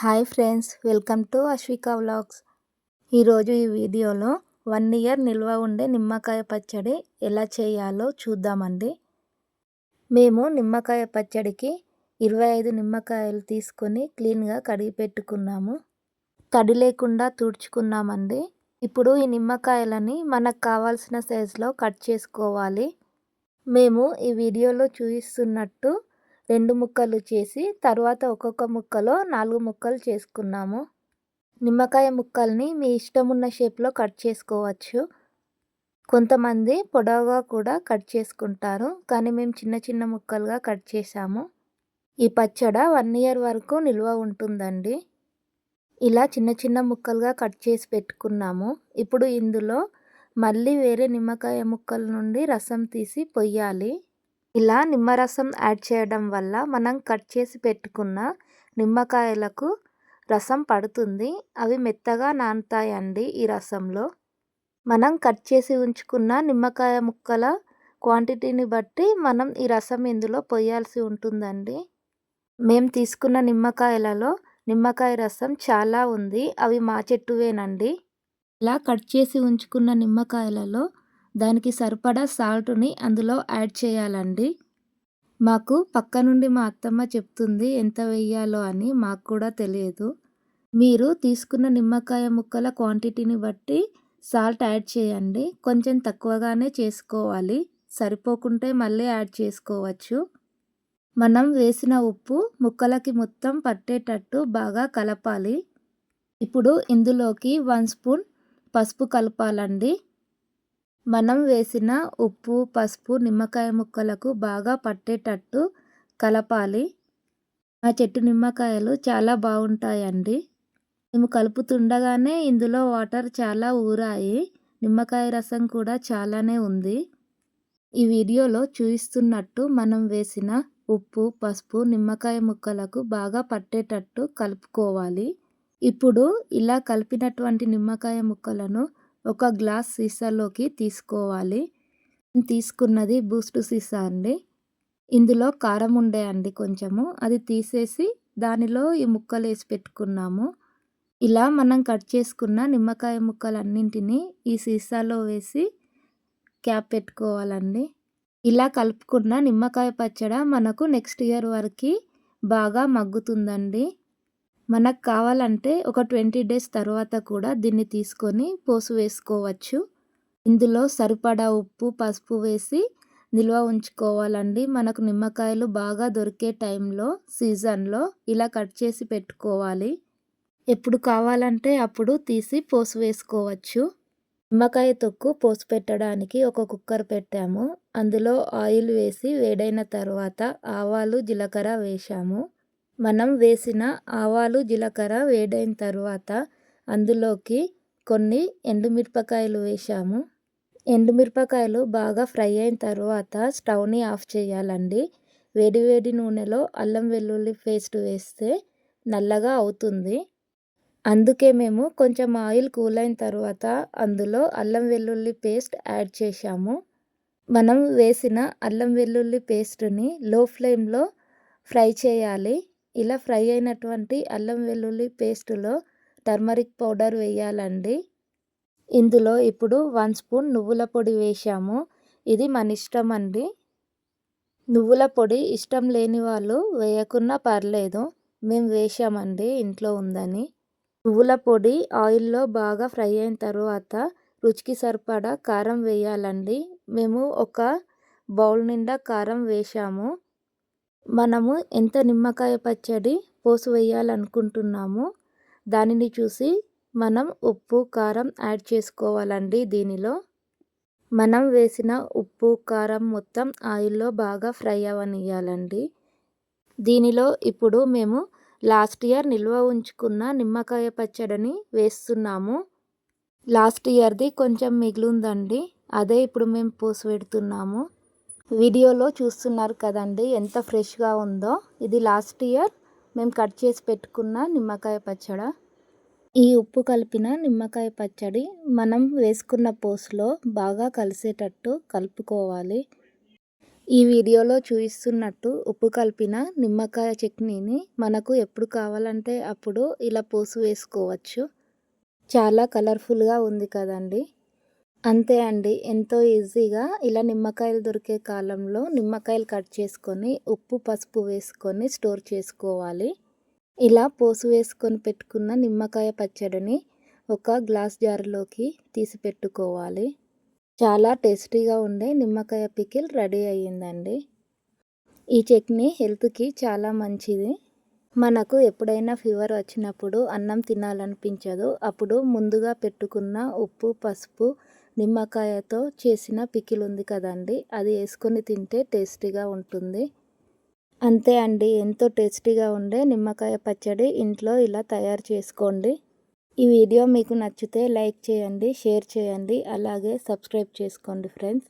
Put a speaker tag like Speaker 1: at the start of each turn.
Speaker 1: Hi friends welcome to Ashwika vlogs. ఈరోజు ఈ వీడియోలో వన్ ఇయర్ నిల్వ ఉండే నిమ్మకాయ పచ్చడి ఎలా చేయాలో చూద్దామండి. మేము నిమ్మకాయ పచ్చడికి ఇరవై ఐదు నిమ్మకాయలు తీసుకొని క్లీన్గా కడిగి పెట్టుకున్నాము. తడి లేకుండా తుడుచుకున్నామండి. ఇప్పుడు ఈ నిమ్మకాయలని మనకు కావాల్సిన సైజులో కట్ చేసుకోవాలి. మేము ఈ వీడియోలో చూపిస్తున్నట్టు రెండు ముక్కలు చేసి తర్వాత ఒక్కొక్క ముక్కలో నాలుగు ముక్కలు చేసుకున్నాము. నిమ్మకాయ ముక్కల్ని మీ ఇష్టం ఉన్న షేప్లో కట్ చేసుకోవచ్చు. కొంతమంది పొడవుగా కూడా కట్ చేసుకుంటారు కానీ మేము చిన్న చిన్న ముక్కలుగా కట్ చేసాము ఈ పచ్చడ వన్ ఇయర్ వరకు నిల్వ ఉంటుందండి. ఇలా చిన్న చిన్న ముక్కలుగా కట్ చేసి పెట్టుకున్నాము. ఇప్పుడు ఇందులో మళ్ళీ వేరే నిమ్మకాయ ముక్కల నుండి రసం తీసి పొయ్యాలి. ఇలా నిమ్మరసం యాడ్ చేయడం వల్ల మనం కట్ చేసి పెట్టుకున్న నిమ్మకాయలకు రసం పడుతుంది. అవి మెత్తగా నానుతాయండి ఈ రసంలో. మనం కట్ చేసి ఉంచుకున్న నిమ్మకాయ ముక్కల క్వాంటిటీని బట్టి మనం ఈ రసం ఇందులో పోయాల్సి ఉంటుందండి. మేము తీసుకున్న నిమ్మకాయలలో నిమ్మకాయ రసం చాలా ఉంది. అవి మా చెట్టువేనండి. ఇలా కట్ చేసి ఉంచుకున్న నిమ్మకాయలలో దానికి సరిపడా సాల్ట్ని అందులో యాడ్ చేయాలండి. మాకు పక్క నుండి మా అత్తమ్మ చెప్తుంది ఎంత వెయ్యాలో అని మాకు కూడా తెలియదు. మీరు తీసుకున్న నిమ్మకాయ ముక్కల క్వాంటిటీని బట్టి సాల్ట్ యాడ్ చేయండి. కొంచెం తక్కువగానే చేసుకోవాలి. సరిపోకుంటే మళ్ళీ యాడ్ చేసుకోవచ్చు. మనం వేసిన ఉప్పు ముక్కలకి మొత్తం పట్టేటట్టు బాగా కలపాలి. ఇప్పుడు ఇందులోకి వన్ స్పూన్ పసుపు కలపాలండి. మనం వేసిన ఉప్పు పసుపు నిమ్మకాయ ముక్కలకు బాగా పట్టేటట్టు కలపాలి. ఆ చెట్టు నిమ్మకాయలు చాలా బాగుంటాయండి. మేము కలుపుతుండగానే ఇందులో వాటర్ చాలా ఊరాయి. నిమ్మకాయ రసం కూడా చాలానే ఉంది. ఈ వీడియోలో చూపిస్తున్నట్టు మనం వేసిన ఉప్పు పసుపు నిమ్మకాయ ముక్కలకు బాగా పట్టేటట్టు కలుపుకోవాలి. ఇప్పుడు ఇలా కలిపినటువంటి నిమ్మకాయ ముక్కలను ఒక గ్లాస్ సీసాలోకి తీసుకోవాలి. తీసుకున్నది బూస్ట్ సీసా అండి. ఇందులో కారం ఉండే అండి కొంచెము. అది తీసేసి దానిలో ఈ ముక్కలు వేసి పెట్టుకున్నాము. ఇలా మనం కట్ చేసుకున్న నిమ్మకాయ ముక్కలన్నింటినీ ఈ సీసాలో వేసి క్యాప్ పెట్టుకోవాలండి. ఇలా కలుపుకున్న నిమ్మకాయ పచ్చడ మనకు నెక్స్ట్ ఇయర్ వరకు బాగా మగ్గుతుందండి. మనకు కావాలంటే ఒక ట్వంటీ డేస్ తర్వాత కూడా దీన్ని తీసుకొని పోసు వేసుకోవచ్చు. ఇందులో సరిపడా ఉప్పు పసుపు వేసి నిల్వ ఉంచుకోవాలండి. మనకు నిమ్మకాయలు బాగా దొరికే టైంలో సీజన్లో ఇలా కట్ చేసి పెట్టుకోవాలి. ఎప్పుడు కావాలంటే అప్పుడు తీసి పోసు వేసుకోవచ్చు. నిమ్మకాయ తొక్కు పోసు పెట్టడానికి ఒక కుక్కర్ పెట్టాము. అందులో ఆయిల్ వేసి వేడైన తర్వాత ఆవాలు జీలకర్ర వేసాము మనం వేసిన ఆవాలు జీలకర్ర వేడైన తర్వాత అందులోకి కొన్ని ఎండుమిరపకాయలు వేసాము ఎండుమిరపకాయలు బాగా ఫ్రై అయిన తర్వాత స్టవ్ని ఆఫ్ చేయాలండి. వేడివేడి నూనెలో అల్లం వెల్లుల్లి పేస్ట్ వేస్తే నల్లగా అవుతుంది. అందుకే మేము కొంచెం ఆయిల్ కూల్ అయిన తర్వాత అందులో అల్లం వెల్లుల్లి పేస్ట్ యాడ్ చేసాము మనం వేసిన అల్లం వెల్లుల్లి పేస్ట్ని లో ఫ్లేమ్లో ఫ్రై చేయాలి. ఇలా ఫ్రై అయినటువంటి అల్లం వెల్లుల్లి పేస్టులో టర్మరిక్ పౌడర్ వేయాలండి. ఇందులో ఇప్పుడు వన్ స్పూన్ నువ్వుల పొడి వేసాము ఇది మన ఇష్టం అండి. నువ్వుల పొడి ఇష్టం లేని వాళ్ళు వేయకున్నా పర్లేదు మేము వేసామండి ఇంట్లో ఉందని. నువ్వుల పొడి ఆయిల్లో బాగా ఫ్రై అయిన తర్వాత రుచికి సరిపడా కారం వేయాలండి. మేము ఒక బౌల్ నిండా కారం వేసాము మనము ఎంత నిమ్మకాయ పచ్చడి పోసు వేయాలనుకుంటున్నామో దానిని చూసి మనం ఉప్పు కారం యాడ్ చేసుకోవాలండి దీనిలో. మనం వేసిన ఉప్పు కారం మొత్తం ఆయిల్లో బాగా ఫ్రై అవ్వనియాలండి దీనిలో ఇప్పుడు మేము లాస్ట్ ఇయర్ నిల్వ ఉంచుకున్న నిమ్మకాయ పచ్చడిని వేస్తున్నాము. లాస్ట్ ఇయర్ది కొంచెం మిగిలిందండి. అదే ఇప్పుడు మేము పోసి పెడుతున్నాము వీడియోలో చూస్తున్నారు కదండి ఎంత ఫ్రెష్గా ఉందో. ఇది లాస్ట్ ఇయర్ మేము కట్ చేసి పెట్టుకున్న నిమ్మకాయ పచ్చడి. ఈ ఉప్పు కలిపిన నిమ్మకాయ పచ్చడి మనం వేసుకున్న పోసులో బాగా కలిసేటట్టు కలుపుకోవాలి. ఈ వీడియోలో చూపిస్తున్నట్టు ఉప్పు కలిపిన నిమ్మకాయ చట్నీని మనకు ఎప్పుడు కావాలంటే అప్పుడు ఇలా పోసు వేసుకోవచ్చు. చాలా కలర్ఫుల్గా ఉంది కదండి. అంతే అండి. ఎంతో ఈజీగా ఇలా నిమ్మకాయలు దొరికే కాలంలో నిమ్మకాయలు కట్ చేసుకొని ఉప్పు పసుపు వేసుకొని స్టోర్ చేసుకోవాలి. ఇలా పోసు వేసుకొని పెట్టుకున్న నిమ్మకాయ పచ్చడిని ఒక గ్లాస్ జార్లోకి తీసి పెట్టుకోవాలి. చాలా టేస్టీగా ఉండే నిమ్మకాయ పికిల్ రెడీ అయ్యిందండి. ఈ చట్నీ హెల్త్కి చాలా మంచిది. మనకు ఎప్పుడైనా ఫీవర్ వచ్చినప్పుడు అన్నం తినాలనిపించదు. అప్పుడు ముందుగా పెట్టుకున్న ఉప్పు పసుపు నిమ్మకాయతో చేసిన పికిల్ ఉంది కదండి. అది వేసుకొని తింటే టేస్టీగా ఉంటుంది. అంతే అండి. ఎంతో టేస్టీగా ఉండే నిమ్మకాయ పచ్చడి ఇంట్లో ఇలా తయారు చేసుకోండి. ఈ వీడియో మీకు నచ్చితే లైక్ చేయండి షేర్ చేయండి అలాగే సబ్స్క్రైబ్ చేసుకోండి ఫ్రెండ్స్.